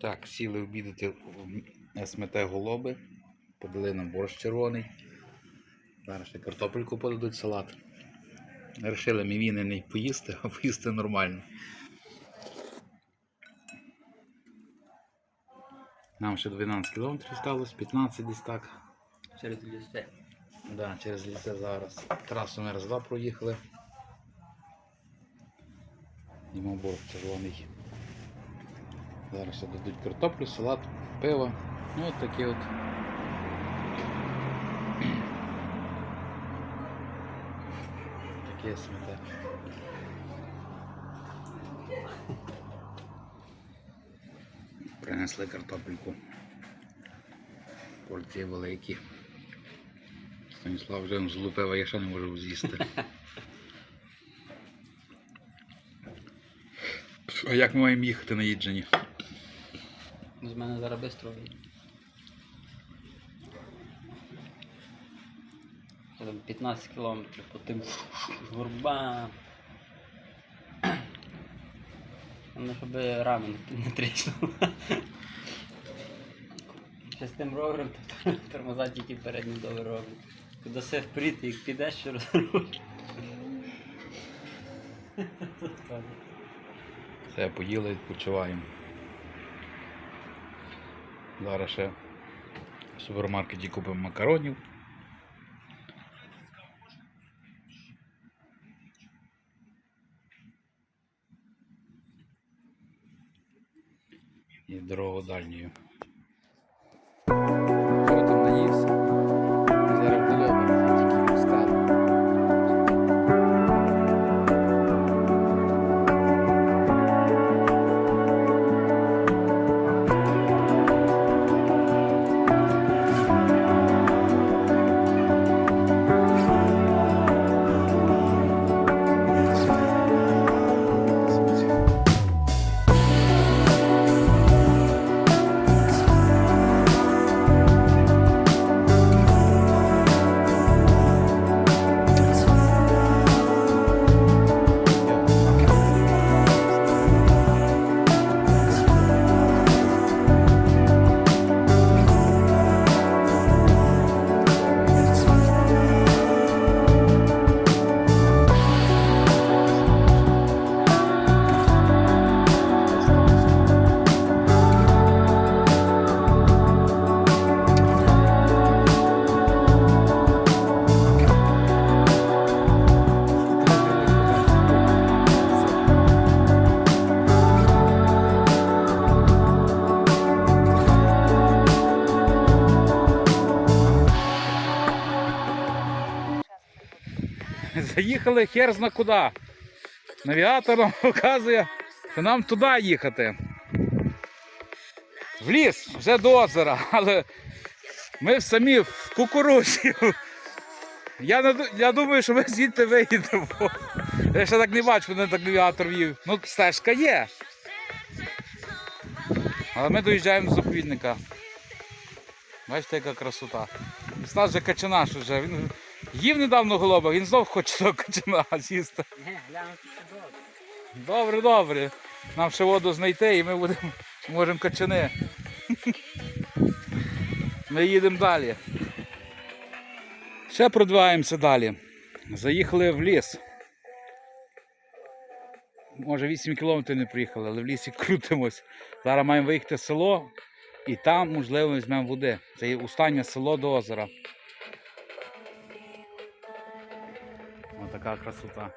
Так, сіли обідати в СМТ голоби, подали нам борщ червоний. Зараз ще картопельку подадуть салат. Рішили мівіни не поїсти, а поїсти нормально. Нам ще 12 кілометрів сталося, 15 десь так. Через лісе. Да, через лісе зараз. Трасу ми раз два проїхали. Йому борг червоний. Зараз дадуть картоплю, салат, пиво. Ну от такі от. Таке смете. Принесли картопельку. Порції великі. Станіслав вже злупив, а я ще не можу з'їсти. А як ми маємо їхати на їджені? З мене зараз вийде. Там 15 кілометрів по тим журбам. Ну, щоб рамен не тріснув. Ще з тим ровером то тормоза тільки передні добре роблять. Куди все вперед, як підеш, що розрушиш. Все, поїли, відпочиваємо. Зараз ще в супермаркеті купимо макаронів. І дорогу дальньою. Заїхали хер зна куди. Навігатор нам показує, що нам туди їхати. В ліс, вже до озера, але ми самі в кукурузі. Я, не, я думаю, що ми звідти виїдемо. Я ще так не бачу, мене так навігатор вів. Ну, стежка є. Але ми доїжджаємо до заповідника. Бачите, яка красота. Стас же качана ж вже. Він їв недавно голоба, він знов хоче того качана з'їсти. Добре. Добре. Нам ще воду знайти і ми будемо можемо качани. Ми їдемо далі. Ще продвигаємося далі. Заїхали в ліс. Може 8 кілометрів не приїхали, але в лісі крутимось. Зараз маємо виїхати в село і там, можливо, візьмемо води. Це є останнє село до озера. Така красота.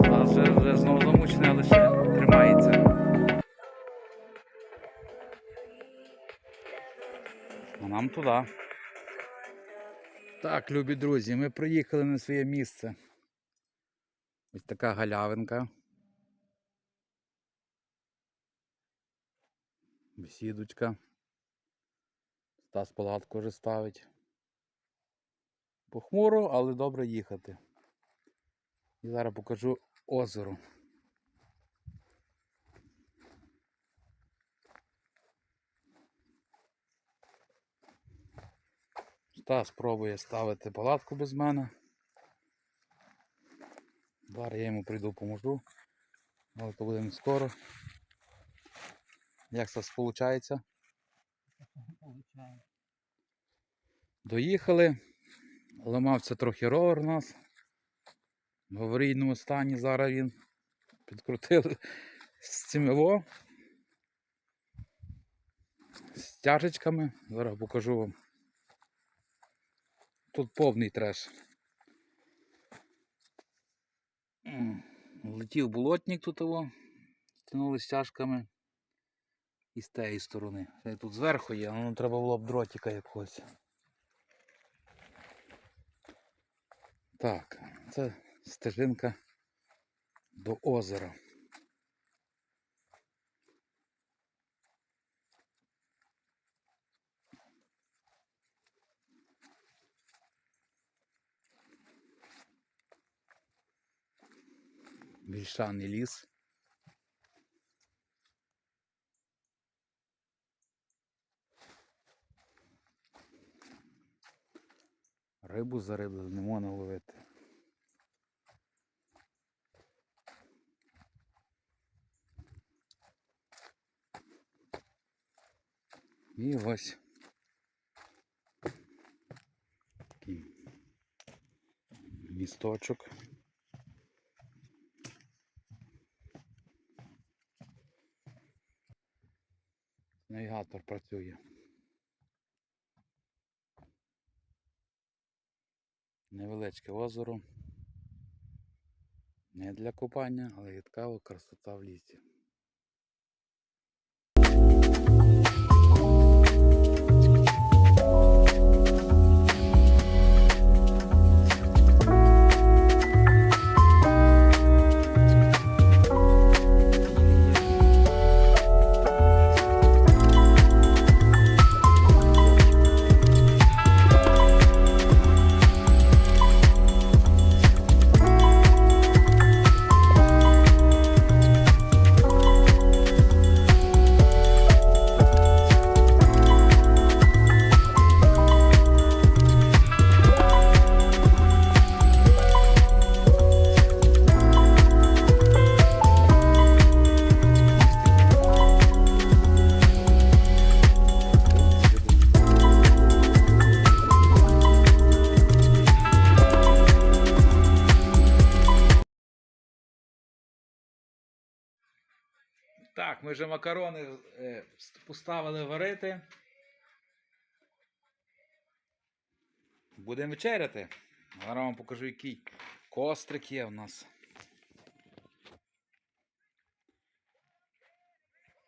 Зараз вже, вже знову замучений, але ще тримається. А нам туди. Так, любі друзі, ми приїхали на своє місце. Ось така галявинка. Бесідочка. Стас палатку вже ставить. Похмуро, але добре їхати. І зараз покажу озеро. Стас пробує ставити палатку без мене. Зараз я йому прийду поможу. Але то буде не скоро. Як це виходить? Доїхали. Ламався трохи ровер у нас. В аварійному стані зараз він. Підкрутили з цими во. З тяжечками. Зараз покажу вам. Тут повний треш. Летів болотник тут його. Тянули стяжками. І з тієї сторони. Тут зверху є, але ну, треба було б дротика якогось. Так, це стежинка до озера. Більшаний ліс. Рибу зарибли, не можна ловити. І ось такий місточок. Навігатор працює. Невеличке озеро. Не для купання, але така красота в лісі. Так, ми вже макарони е, поставили варити. Будемо вечеряти. Зараз вам покажу, який кострик є у нас.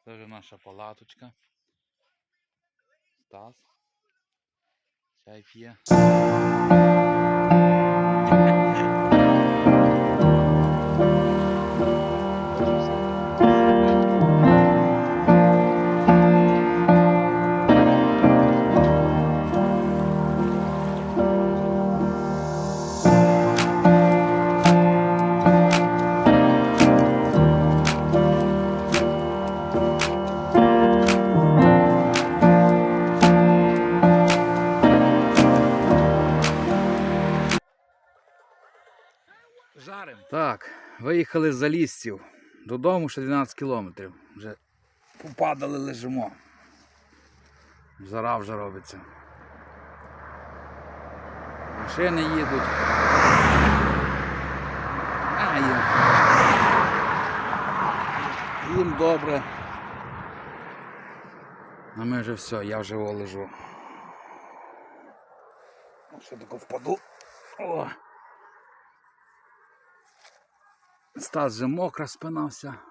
Це вже наша палаточка. Стас. Чай п'є. Жарим. Так, виїхали з Залістів. Додому ще 12 кілометрів. Вже попадали лежимо. Жара вже робиться. Машини їдуть. А, їм. Їм добре. А ми вже все, я вже лежу. Що таке впаду? О! Стас же мокра спина вся.